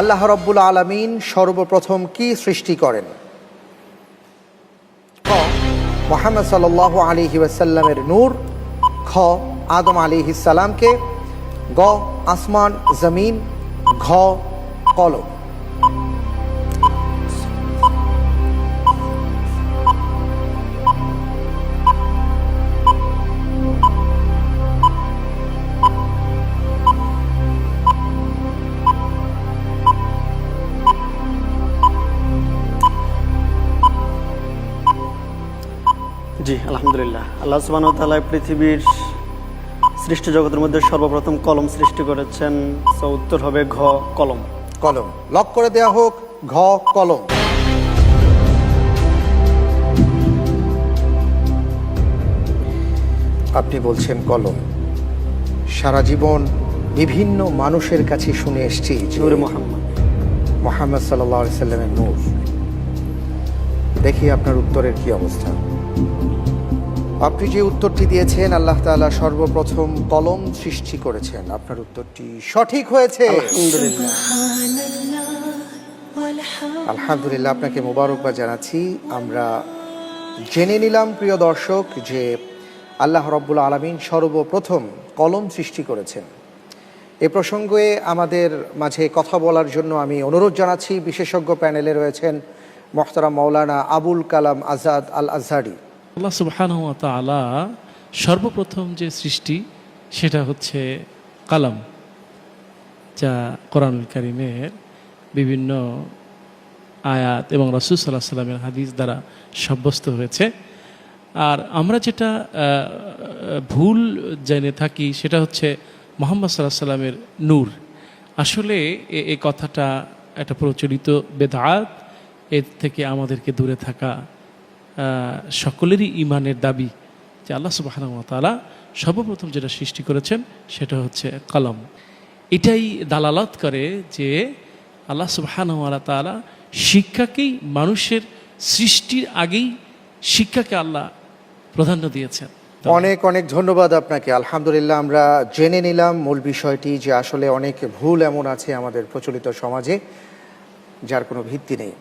আল্লাহ রব্বুল আলমিন সর্বপ্রথম কি সৃষ্টি করেন? খ, মোহাম্মদ সাল আলী সাল্লামের নূর। খ, আদম আলী ইসাল্লামকে গ, আসমান, জমিন। ঘ, কলম। জি আলহামদুলিল্লাহ। আল্লাহ সুবাহ তালা পৃথিবীর সৃষ্টি জগতের মধ্যে সর্বপ্রথম কলম সৃষ্টি করেছেন। তো উত্তর হবে ঘ কলম। কলম। লক করে দেয়া হোক ঘ কলম। আপনি বলছেন কলম। সারা জীবন বিভিন্ন মানুষের কাছে শুনে এসছি নূরে মোহাম্মদ। মোহাম্মদ সাল্লাহ সাল্লামের নূর। দেখি আপনার উত্তরের কি অবস্থা। আপনি যে উত্তরটি দিয়েছেন আল্লাহ তাআলা সর্বপ্রথম কলম সৃষ্টি করেছেন। আপনার উত্তরটি সঠিক হয়েছে। আলহামদুলিল্লাহ। আলহামদুলিল্লাহ আপনাকে মোবারকবাদ জানাচ্ছি। আমরা জেনে নিলাম প্রিয় দর্শক যে আল্লাহ রব্বুল আলমিন সর্বপ্রথম কলম সৃষ্টি করেছেন। এ প্রসঙ্গে আমাদের মাঝে কথা বলার জন্য আমি অনুরোধ জানাচ্ছি। বিশেষজ্ঞ প্যানেলে রয়েছেন মোহতারাম মৌলানা আবুল কালাম আজাদ আল আজহারি আল্লাহ সুবহানাহু ওয়া তাআলা সর্বপ্রথম যে সৃষ্টি, সেটা হচ্ছে কালাম, যা কোরআনুল কারিমের বিভিন্ন আয়াত এবং রসুল সাল্লাহ সাল্লামের হাদিস দ্বারা সাব্যস্ত হয়েছে। আর আমরা যেটা ভুল জেনে থাকি, সেটা হচ্ছে মোহাম্মদ সাল্লাহ সাল্লামের নূর। আসলে এ- এই কথাটা একটা প্রচলিত বেদাত, এর থেকে আমাদেরকে দূরে থাকা সকলেরই ইমানের দাবি যে আল্লাহ সুবাহানা তালা সর্বপ্রথম যেটা সৃষ্টি করেছেন সেটা হচ্ছে কলম। এটাই দালালত করে যে আল্লাহ সুবাহানা তালা শিক্ষাকেই মানুষের সৃষ্টির আগেই শিক্ষাকে আল্লাহ প্রাধান্য দিয়েছেন। অনেক অনেক ধন্যবাদ আপনাকে। আলহামদুলিল্লাহ আমরা জেনে নিলাম মূল বিষয়টি যে আসলে অনেক ভুল এমন আছে আমাদের প্রচলিত সমাজে, যার কোনো ভিত্তি নেই।